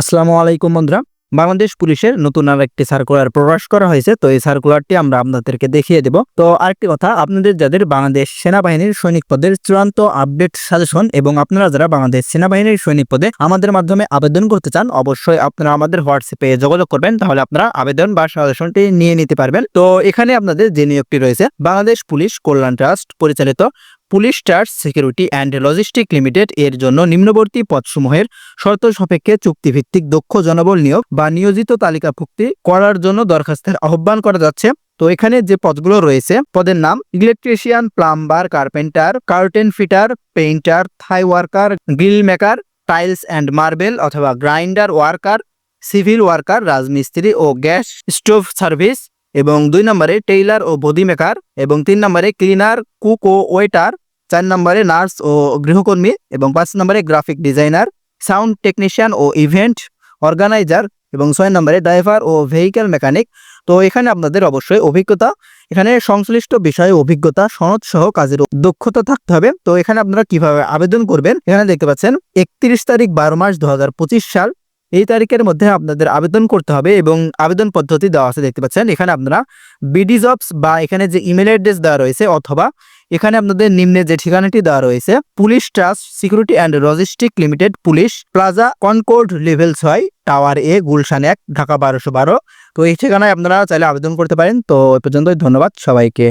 আসসালামু আলাইকুম বন্ধুরা। বাংলাদেশ পুলিশের নতুন আর একটি সার্কুলার প্রকাশ করা হয়েছে। তো এই সার্কুলারটি আমরা আপনাদেরকে দেখিয়ে দেব। তো আরেকটি কথা, আপনাদের যাদের বাংলাদেশ সেনাবাহিনীর সৈনিক পদের চূড়ান্ত আপডেট সাজেশন এবং আপনারা যারা বাংলাদেশ সেনাবাহিনীর সৈনিক পদে আমাদের মাধ্যমে আবেদন করতে চান, অবশ্যই আপনারা আমাদের হোয়াটসঅ্যাপে যোগাযোগ করবেন। তাহলে আপনারা আবেদন বা সাজেশনটি নিয়ে নিতে পারবেন। তো এখানে আপনাদের যে নিয়োগটি রয়েছে, বাংলাদেশ পুলিশ কল্যাণ ট্রাস্ট পরিচালিত police trust security and logistic limited এর জন্য নিম্নবর্তী পদসমূহের শর্ত সাপেক্ষে চুক্তিভিত্তিক দক্ষ জনবল নিয়োগ বা নিয়োজিত তালিকাভুক্তি করার জন্য দরখাস্তের আহ্বান করা যাচ্ছে। তো এখানে যে পদগুলো রয়েছে, পদের নাম electrician, plumber, carpenter, curtain fitter, painter, Thai worker, grill maker, tiles and marble অথবা গ্রাইন্ডার ওয়ার্কার, সিভিল ওয়ার্কার, রাজমিস্ত্রি ও গ্যাস স্টোভ সার্ভিস এবং দুই নম্বরে টেইলার ও বডি মেকার এবং তিন নম্বরে ক্লিনার, কুক ও ওয়েটার, চার নম্বরে নার্স ও গৃহকর্মী এবং পাঁচ নম্বরে গ্রাফিক ডিজাইনার, সাউন্ড টেকনিশিয়ান ও ইভেন্ট অর্গানাইজার এবং ছয় নম্বরে ড্রাইভার ও ভেহিক্যাল মেকানিক। তো এখানে আপনাদের অবশ্যই অভিজ্ঞতা, এখানে সংশ্লিষ্ট বিষয়ে অভিজ্ঞতা, সনদ সহ কাজের দক্ষতা থাকতে হবে। তো এখানে আপনারা কীভাবে আবেদন করবেন? এখানে দেখতে পাচ্ছেন, একত্রিশ তারিখ বারো মাস দু হাজার পঁচিশ সাল এই তারিখের মধ্যে আপনাদের আবেদন করতে হবে এবং আবেদন পদ্ধতি দেওয়া আছে, দেখতে পাচ্ছেন। এখানে আপনারা বিডি জবস বা এখানে যে ইমেল অ্যাড্রেস দেওয়া রয়েছে অথবা এখানে আপনাদের নিম্নে যে ঠিকানাটি দেওয়া রয়েছে police trust security and logistic limited police plaza concord level ছয় টাওয়ার এ গুলশান এক ঢাকা বারোশো বারো। তো এই ঠিকানায় আপনারা চাইলে আবেদন করতে পারেন। তো এ পর্যন্তই, ধন্যবাদ সবাইকে।